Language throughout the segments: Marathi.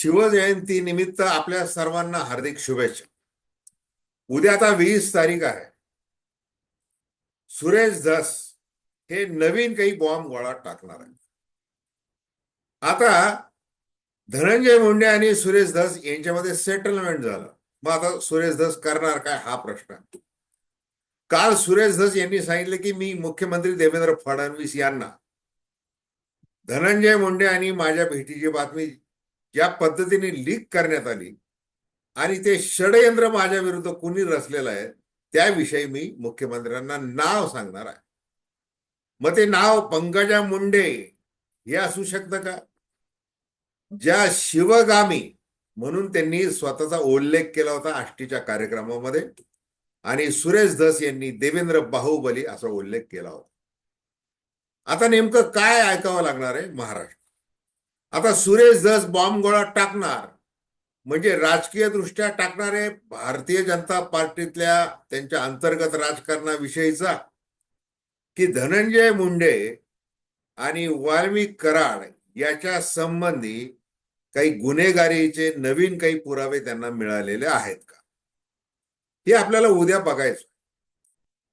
शिवजयंती निमित्त आपल्या सर्वांना हार्दिक शुभेच्छा. उद्या आता वीस तारीख आहे. सुरेश धस हे नवीन काही बॉम्ब गोळा टाकणार आहे आता धनंजय मुंडे आणि सुरेश धस यांच्यामध्ये सेटलमेंट झालं. मग आता सुरेश धस करणार काय हा प्रश्न आहे. काल सुरेश धस यांनी सांगितलं की मी मुख्यमंत्री देवेंद्र फडणवीस यांना धनंजय मुंडे आणि माझ्या भेटीची बातमी ज्या पद्धतीने लीक करण्यात आली. आणि ते षडयंत्र माझ्या विरुद्ध कुणी रचलेलं आहे त्याविषयी मी मुख्यमंत्र्यांना नाव सांगणार आहे. मग ते नाव पंकजा मुंडे हे असू शकतं का? ज्या शिवगामी म्हणून त्यांनी स्वतःचा उल्लेख केला होता आष्टीच्या कार्यक्रमामध्ये आणि सुरेश धस यांनी देवेंद्र बाहुबली असा उल्लेख केला होता. आता नेमकं काय ऐकावं लागणार आहे महाराष्ट्र? आता सुरेश धस बॉम्ब गोळा टाकणार म्हणजे राजकीय दृष्ट्या टाकणारे भारतीय जनता पार्टीतल्या त्यांच्या अंतर्गत राजकारणाविषयीचा की धनंजय मुंडे आणि वाल्मिक कराड याच्या संबंधी काही गुन्हेगारीचे नवीन काही पुरावे त्यांना मिळालेले आहेत का? हे आपल्याला उद्या बघायचं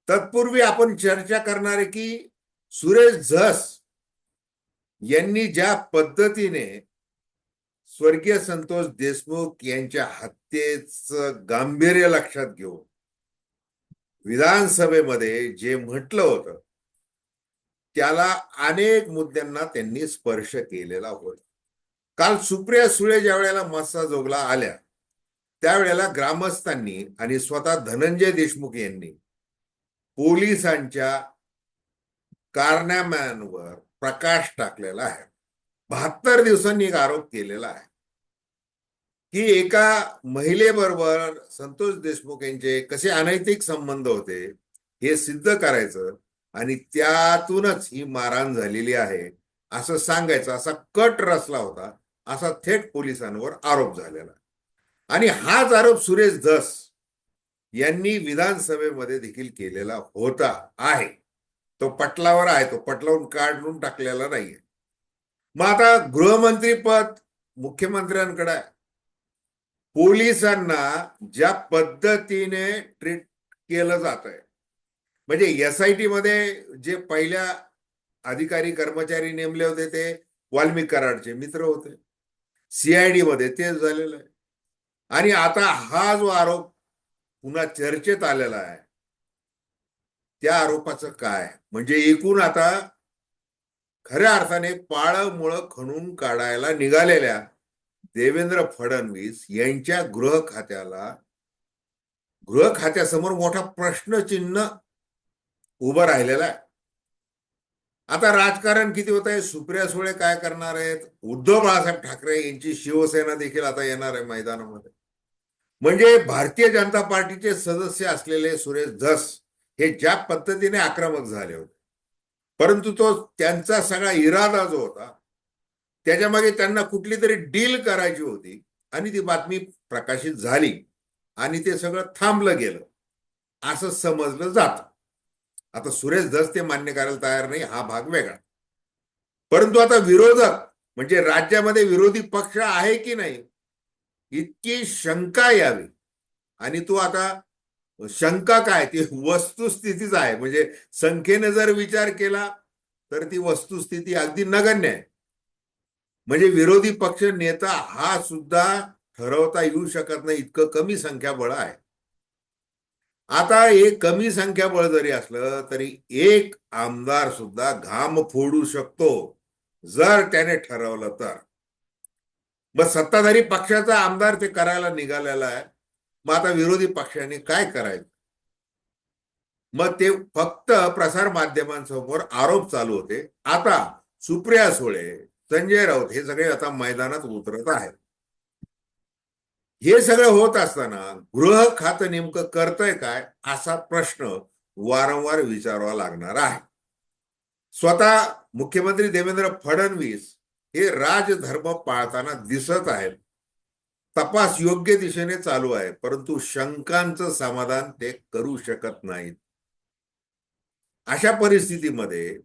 तत्पूर्वी आपण चर्चा करणार आहे की सुरेश झस यांनी ज्या पद्धतीने स्वर्गीय संतोष देशमुख यांच्या हत्येचं गांभीर्य लक्षात घेऊन विधानसभेमध्ये जे म्हटलं होतं त्याला अनेक मुद्द्यांना त्यांनी स्पर्श केलेला होता. काल सुप्रिया सुळे ज्या वेळेला मस्सा जोगला आल्या त्यावेळेला ग्रामस्थांनी आणि स्वतः धनंजय देशमुख यांनी पोलिसांच्या कारनाम्यांवर प्रकाश टाकलेला आहे. बहात्तर दिवसांनी एक आरोप केलेला आहे. की एका महिलेबरोबर संतोष देशमुख यांचे कसे अनैतिक संबंध होते हे सिद्ध करायचं आणि त्यातूनच ही मारहाण झालेली आहे असं सांगायचं असा कट रचला होता असा थेट पोलिसांवर आरोप झालेला. आणि हाच आरोप सुरेश धस यांनी विधानसभेमध्ये देखील केलेला होता आहे. तो पटलावर आहे तो पटलावून काढून टाकलेला नाहीये. मग आता गृहमंत्री पद मुख्यमंत्र्यांकडे आहे. पोलिसांना ज्या पद्धतीने ट्रीट केलं जात आहे म्हणजे एस आय टी मध्ये जे पहिल्या अधिकारी कर्मचारी नेमले होते ते वाल्मिक कराडचे मित्र होते. सीआयडी मध्ये तेच झालेलं आहे. आणि आता हा जो आरोप पुन्हा चर्चेत आलेला आहे त्या आरोपाचं काय? म्हणजे एकूण आता खऱ्या अर्थाने पाळमुळं खणून काढायला निघालेल्या देवेंद्र फडणवीस यांच्या गृह खात्याला गृह खात्यासमोर मोठा प्रश्नचिन्ह उभं राहिलेला आहे. आता राजकारण किती होत आहे सुप्रिया सुळे काय करणार आहेत? उद्धव बाळासाहेब ठाकरे यांची शिवसेना देखील आता येणार आहे मैदानामध्ये. म्हणजे भारतीय जनता पार्टीचे सदस्य असलेले सुरेश धस हे ज्या पद्धतीने आक्रमक झाले होते परंतु तो त्यांचा सगळा इरादा जो होता त्याच्यामागे त्यांना कुठली तरी डील करायची होती आणि ती बातमी प्रकाशित झाली आणि ते सगळं थांबलं गेलं असं समजलं जात. आता सुरेश धस ते मान्य करायला तयार नाही हा भाग वेगळा. परंतु आता विरोधक म्हणजे राज्यामध्ये विरोधी पक्ष आहे की नाही इतकी शंका यावी आणि तो आता शंका काय? ती वस्तुस्थितीच आहे. म्हणजे संख्येने जर विचार केला तर ती वस्तुस्थिती अगदी नगण्य आहे. म्हणजे विरोधी पक्ष नेता हा सुद्धा ठरवता येऊ शकत नाही. इतकं कमी संख्याबळ आहे. आता एक कमी संख्याबळ जरी असलं तरी एक आमदार सुद्धा घाम फोडू शकतो जर त्याने ठरवलं तर. मग सत्ताधारी पक्षाचा आमदार ते करायला निघालेला आहे. मग आता विरोधी पक्षाने काय करायचं? मग ते फक्त प्रसार माध्यमांसमोर आरोप चालू होते. आता सुप्रिया सुळे संजय राऊत हे सगळे आता मैदानात उतरत आहेत. हे सगळं होत असताना गृह खातं नेमकं करतंय काय असा प्रश्न वारंवार विचारावा लागणार आहे. स्वतः मुख्यमंत्री देवेंद्र फडणवीस हे राजधर्म पाळताना दिसत आहेत. तपास योग्य दिशेने चालू आहे परंतु शंकांचं समाधान ते करू शकत नाहीत. अशा परिस्थितीमध्ये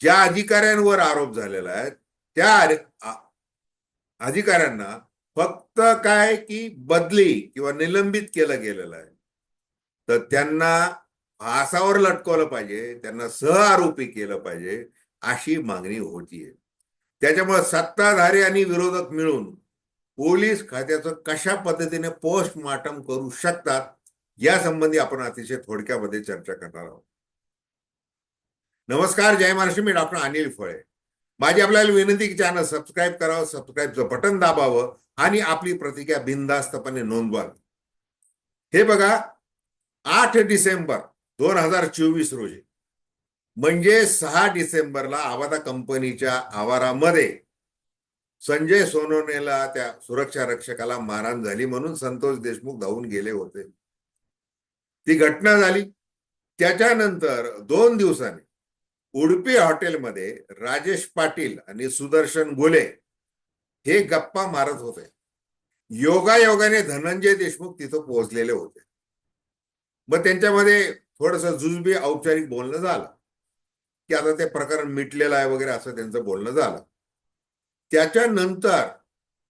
ज्या अधिकाऱ्यांवर आरोप झालेला आहे त्या अधिकाऱ्यांना फक्त काय की बदली किंवा निलंबित केलं गेलेलं आहे. तर त्यांना फासावर लटकवलं पाहिजे त्यांना सह आरोपी केलं पाहिजे अशी मागणी होतीये. त्याच्यामुळे सत्ताधारी आणि विरोधक मिळून पोलीस खात्याचं कशा पद्धतीने पोस्टमार्टम करू शकतात या संबंधी आपण अतिशय थोडक्यामध्ये चर्चा करणार आहोत. नमस्कार जय महाराष्ट्र मी डॉक्टर अनिल फळे. माझी आपल्याला विनंती की चॅनल सबस्क्राईब करावं सबस्क्राईबचं बटन दाबावं आणि आपली प्रतिक्रिया बिनधास्तपणे नोंदवावी. हे बघा आठ डिसेंबर दोन हजार चोवीस रोजी म्हणजे सहा डिसेंबरला आवादा कंपनीच्या आवारामध्ये संजय सोनवणेला त्या सुरक्षा रक्षकाला मारहाण झाली म्हणून संतोष देशमुख धावून गेले होते. ती घटना झाली. त्याच्यानंतर दोन दिवसांनी उडपी हॉटेलमध्ये राजेश पाटील आणि सुदर्शन गोले हे गप्पा मारत होते. योगायोगाने धनंजय देशमुख तिथं पोहोचलेले होते. मग त्यांच्यामध्ये थोडस जुजबी औपचारिक बोलणं झालं. की आता ते प्रकरण मिटलेलं आहे वगैरे असं त्यांचं बोलणं झालं. त्याच्यानंतर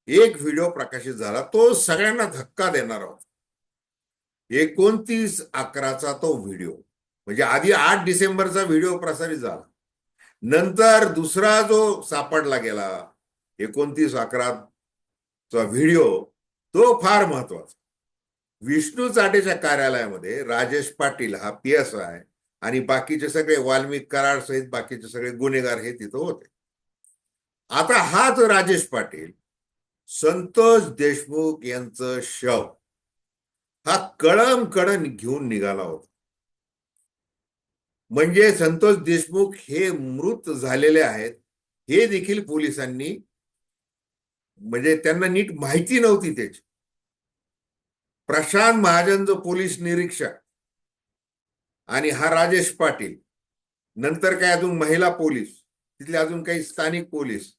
एक व्हिडिओ प्रकाशित झाला. तो सगळ्यांना धक्का देणार होता. एकोणतीस अकराचा तो व्हिडिओ म्हणजे आधी आठ डिसेंबरचा व्हिडिओ प्रसारित झाला. नंतर दुसरा जो सापडला गेला एकोणतीस अकराचा व्हिडिओ तो फार महत्त्वाचा. विष्णू चाटेच्या कार्यालयामध्ये राजेश पाटील हा पी एस आय आणि बाकीचे सगळे वाल्मिक कराड सहित बाकीचे सगळे गुन्हेगार हे तिथं होते. आता हाच राजेश पाटील संतोष देशमुख यांचं शव हा कळम कळण घेऊन निघाला होता. म्हणजे संतोष देशमुख हे मृत झालेले आहेत हे देखील पोलिसांनी म्हणजे त्यांना नीट माहिती नव्हती त्याची. प्रशांत महाजन जो पोलीस निरीक्षक आणि हा राजेश पाटील नंतर काय अजून महिला पोलीस तिथले अजून काही स्थानिक पोलीस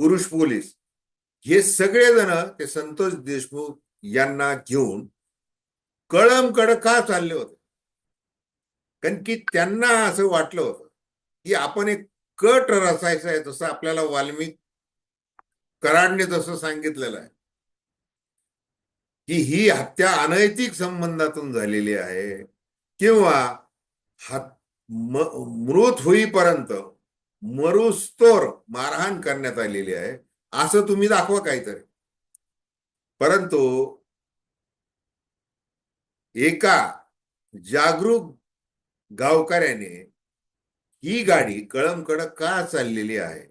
पुरुष पोलीस. हे सगळेजण ते संतोष देशमुख यांना घेऊन कळमकड का चालले होते. कारण की त्यांना असं वाटलं होतं की आपण एक कट रचायचं आहे जसं आपल्याला वाल्मिक कराडने जसं सांगितलेलं आहे. की ही हत्या अनैतिक संबंधातून झालेली आहे किंवा मृत होईपर्यंत मरुस्तोर मारहाण करण्यात आलेली आहे. असं तुम्ही दाखवा काहीतरी. परंतु एका जागरूक गावकऱ्याने ही गाडी कळमकड का चाललेली आहे?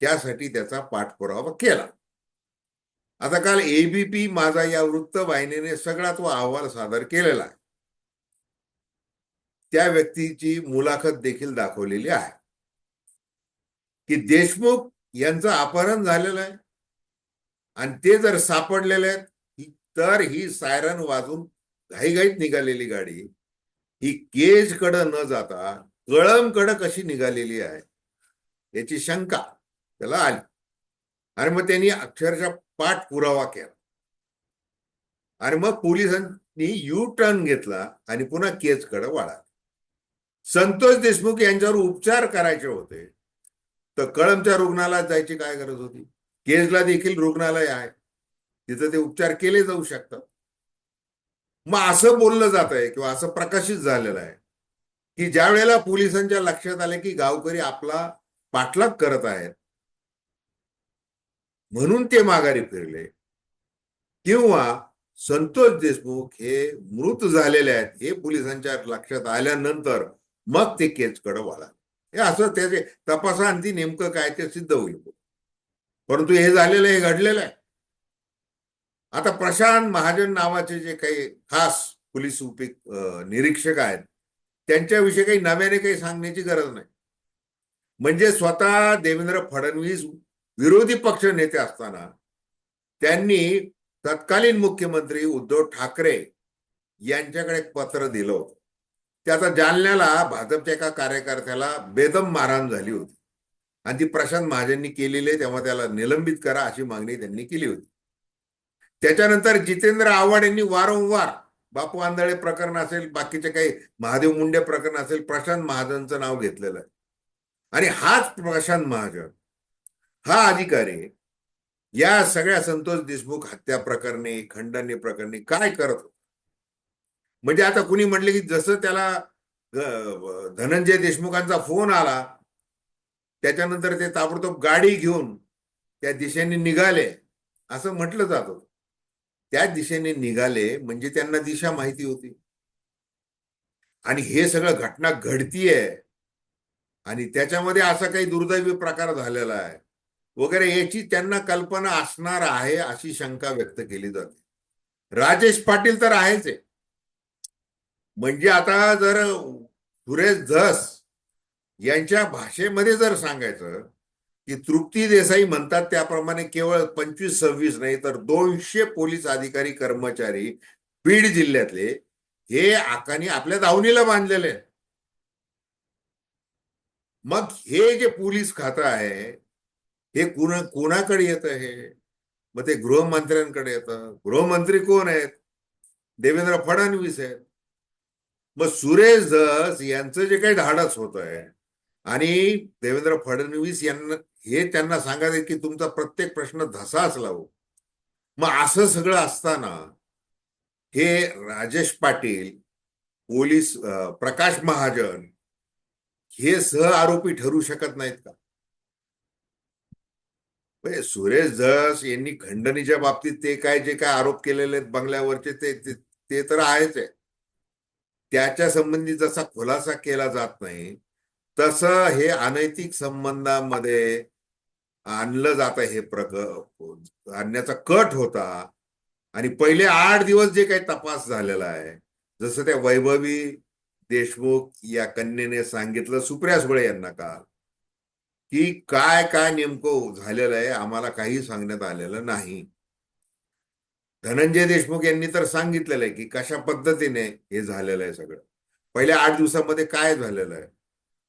त्यासाठी त्याचा पाठपुरावा केला. आता काल एबीपी माझा या वृत्तवाहिनीने सगळा तो अहवाल सादर केलेला आहे. त्या व्यक्तीची मुलाखत देखील दाखवलेली आहे. की देशमुख यांचं अपहरण झालेलं आहे. आणि ते जर सापडलेले आहेत तर ही सायरन वाजून घाईघाईत निघालेली गाडी ही केज कड न जाता कळमकडं कशी निघालेली आहे याची शंका त्याला आली. आणि मग त्यांनी अक्षरशः पाठ पुरावा केला. आणि मग पोलिसांनी यू टर्न घेतला आणि पुन्हा केज कड वाढा संतोष देशमुख यांच्यावर उपचार करायचे होते. तर कळमच्या रुग्णालयात जायची काय गरज होती? केजला देखील रुग्णालय आहे. तिथं ते उपचार केले जाऊ शकतात. मग असं बोललं जात आहे किंवा असं प्रकाशित झालेलं आहे की ज्या वेळेला पोलिसांच्या लक्षात आले की गावकरी आपला पाठलाग करत आहेत म्हणून ते माघारी फिरले. किंवा संतोष देशमुख हे मृत झालेले आहेत हे पोलिसांच्या लक्षात आल्यानंतर मग ते केसकडे वाढा हे असं त्याचे तपासाअंती नेमकं काय ते सिद्ध होईल. परंतु हे झालेलं हे घडलेलं आहे. आता प्रशांत महाजन नावाचे जे काही खास पोलीस उपी निरीक्षक आहेत त्यांच्याविषयी काही नव्याने काही सांगण्याची गरज नाही. म्हणजे स्वतः देवेंद्र फडणवीस विरोधी पक्ष नेते असताना त्यांनी तत्कालीन मुख्यमंत्री उद्धव ठाकरे यांच्याकडे एक पत्र दिलं होतं. त्याचा जालन्याला भाजपच्या एका कार्यकर्त्याला बेदम मारहाण झाली होती. आणि ती प्रशांत महाजननी केलेली आहे तेव्हा त्याला निलंबित करा अशी मागणी त्यांनी केली होती. त्याच्यानंतर जितेंद्र आव्हाड यांनी वारंवार बापू आंधळे प्रकरण असेल बाकीचे काही महादेव मुंडे प्रकरण असेल प्रशांत महाजनचं नाव घेतलेलं आहे. आणि हाच प्रशांत महाजन. हा अधिकारी या सगळ्या संतोष देशमुख हत्या प्रकरणी खंडणी प्रकरणी काय करत होता? म्हणजे आता कुणी म्हटले की जसं त्याला धनंजय देशमुखांचा फोन आला त्याच्यानंतर ते ताबडतोब गाडी घेऊन त्या दिशेने निघाले असं म्हटलं जात. होतं त्या दिशेने निघाले म्हणजे त्यांना दिशा माहिती होती. आणि हे सगळं घटना घडतीये. आणि त्याच्यामध्ये असा काही दुर्दैवी प्रकार झालेला आहे. वगैरे याची त्यांना कल्पना असणार आहे अशी शंका व्यक्त केली जाते. राजेश पाटील तर आहेच आहे. म्हणजे आता जर सुरेश धस यांच्या भाषेमध्ये जर सांगायचं की तृप्ती देसाई म्हणतात त्याप्रमाणे केवळ पंचवीस सव्वीस नाही तर दोनशे पोलीस अधिकारी कर्मचारी बीड जिल्ह्यातले हे आकानी आपल्या दावणीला बांधलेले मग हे जे पोलीस खातं आहे हे कुणा कोणाकडे येतं हे? मग ते गृहमंत्र्यांकडे येतं. गृहमंत्री कोण आहेत? देवेंद्र फडणवीस आहेत. मग सुरेश धस यांचं जे काही धाडस होत आहे आणि देवेंद्र फडणवीस यांना हे त्यांना सांगायचं की तुमचा प्रत्येक प्रश्न धसाच लावू हो. मग असं सगळं असताना हे राजेश पाटील पोलीस प्रकाश महाजन हे सह आरोपी ठरू शकत नाहीत का? म्हणजे सुरेश धस यांनी खंडणीच्या बाबतीत ते काय जे काय आरोप केलेले आहेत बंगल्यावरचे ते ते- ते तर आहेच आहे. त्याच्या संबंधी जसा खुलासा केला जात नाही तसं हे अनैतिक संबंधामध्ये आणलं जात हे प्रक आणण्याचा कट होता. आणि पहिले आठ दिवस जे काही तपास झालेला आहे जसं त्या वैभवी देशमुख या कन्येने सांगितलं सुप्रिया सुळे यांना काल की काय काय नेमकं झालेलं आहे आम्हाला काही सांगण्यात आलेलं नाही. धनंजय देशमुख यांनी तर सांगितलेलं आहे की कशा पद्धतीने हे झालेलं आहे सगळं. पहिल्या आठ दिवसामध्ये काय झालेलं आहे?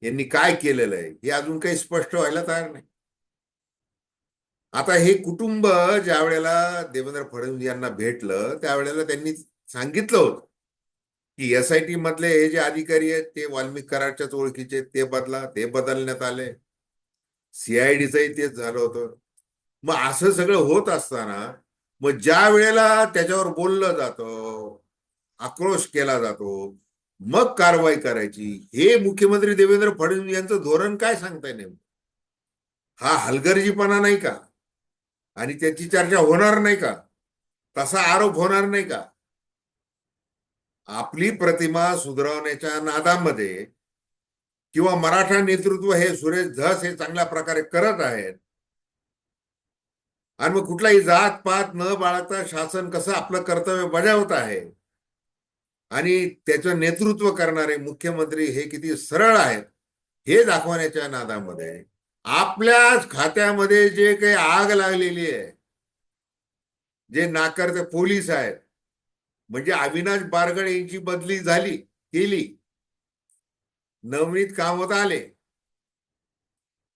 यांनी काय केलेलं आहे? हे अजून काही स्पष्ट व्हायला तयार नाही. आता हे कुटुंब ज्या वेळेला देवेंद्र फडणवीस यांना भेटलं त्यावेळेला त्यांनी सांगितलं होतं की एस आय टी मधले हे जे अधिकारी आहेत ते वाल्मिक कराडच्याच ओळखीचे ते बदला ते बदलण्यात आले. सीआयडीचंही तेच झालं होतं. मग असं सगळं होत असताना मग ज्या वेळेला त्याच्यावर बोललं जातं आक्रोश केला जातो मग कारवाई करायची. हे मुख्यमंत्री देवेंद्र फडणवीस यांचं धोरण काय सांगताय नेमकं? हा हलगर्जीपणा नाही का? आणि त्याची चर्चा होणार नाही का? तसा आरोप होणार नाही का? आपली प्रतिमा सुधारवण्याच्या नादामध्ये किंवा मराठा नेतृत्व हे सुरेश धस हे चांगल्या प्रकारे करत आहेत आणि मग कुठलाही जात पात न बाळगता शासन कसं आपलं कर्तव्य बजावत आहे? आणि त्याचं नेतृत्व करणारे मुख्यमंत्री हे किती सरळ आहेत हे दाखवण्याच्या नादामध्ये. आपल्याच खात्यामध्ये जे काही आग लागलेली आहे जे नाकारते पोलीस आहेत म्हणजे अविनाश बारगड यांची बदली झाली केली. नवनीत कामत आले.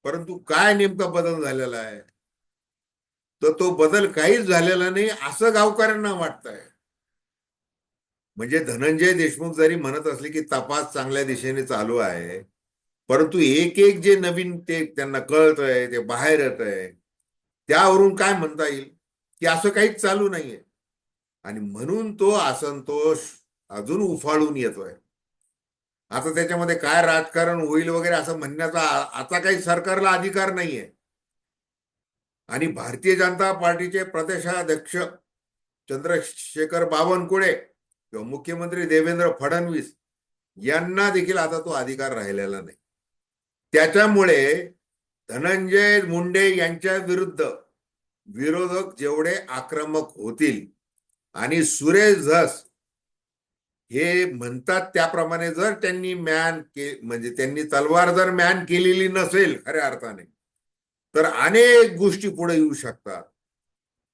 परंतु काय नेमका बदल झालेला आहे? तर तो बदल काहीच झालेला नाही असं गावकऱ्यांना वाटतंय. म्हणजे धनंजय देशमुख जरी म्हणत असले की तपास चांगल्या दिशेने चालू आहे परंतु एक एक जे नवीन ते त्यांना कळत आहे ते बाहेर येत आहे त्यावरून काय म्हणता येईल? की असं काहीच चालू नाहीये. आणि म्हणून तो असंतोष अजून उफाळून येतोय. आता त्याच्यामध्ये काय राजकारण होईल वगैरे असं म्हणण्याचा आता काही सरकारला अधिकार नाहीये. आणि भारतीय जनता पार्टीचे प्रदेशाध्यक्ष चंद्रशेखर बावनकुळे किंवा मुख्यमंत्री देवेंद्र फडणवीस यांना देखील आता तो अधिकार राहिलेला नाही. त्याच्यामुळे धनंजय मुंडे यांच्या विरुद्ध विरोधक जेवढे आक्रमक होतील आणि सुरेश धस हे म्हणतात त्याप्रमाणे जर त्यांनी मॅन के म्हणजे त्यांनी तलवार जर मॅन केलेली नसेल खऱ्या अर्थाने तर अनेक गोष्टी पुढे येऊ शकतात.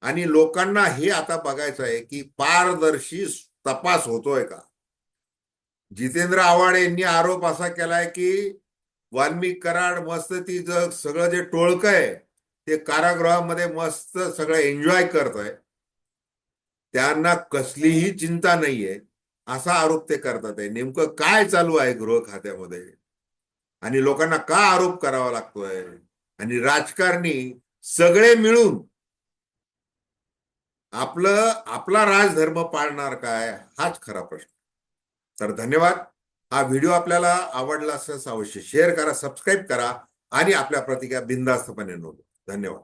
आणि लोकांना हे आता बघायचं आहे की पारदर्शी तपास होतोय का? जितेंद्र आव्हाड यांनी आरोप असा केलाय की वाल्मिक कराड मस्त ती जग सगळं जे टोळक आहे ते कारागृहामध्ये मस्त सगळं एन्जॉय करत आहे त्यांना कसलीही चिंता नाहीये असा आरोप ते करतात आहे. नेमकं काय चालू आहे गृह खात्यामध्ये? आणि लोकांना का आरोप करावा लागतोय? आणि राजकारणी सगळे मिळून आपलं आपला राजधर्म पाळणार काय हाच खरा प्रश्न. तर धन्यवाद. हा व्हिडिओ आपल्याला आवडला असल्यास अवश्य शेअर करा सबस्क्राईब करा आणि आपल्या प्रतिक्रिया बिंदास्तपणे नोंदवा. धन्यवाद.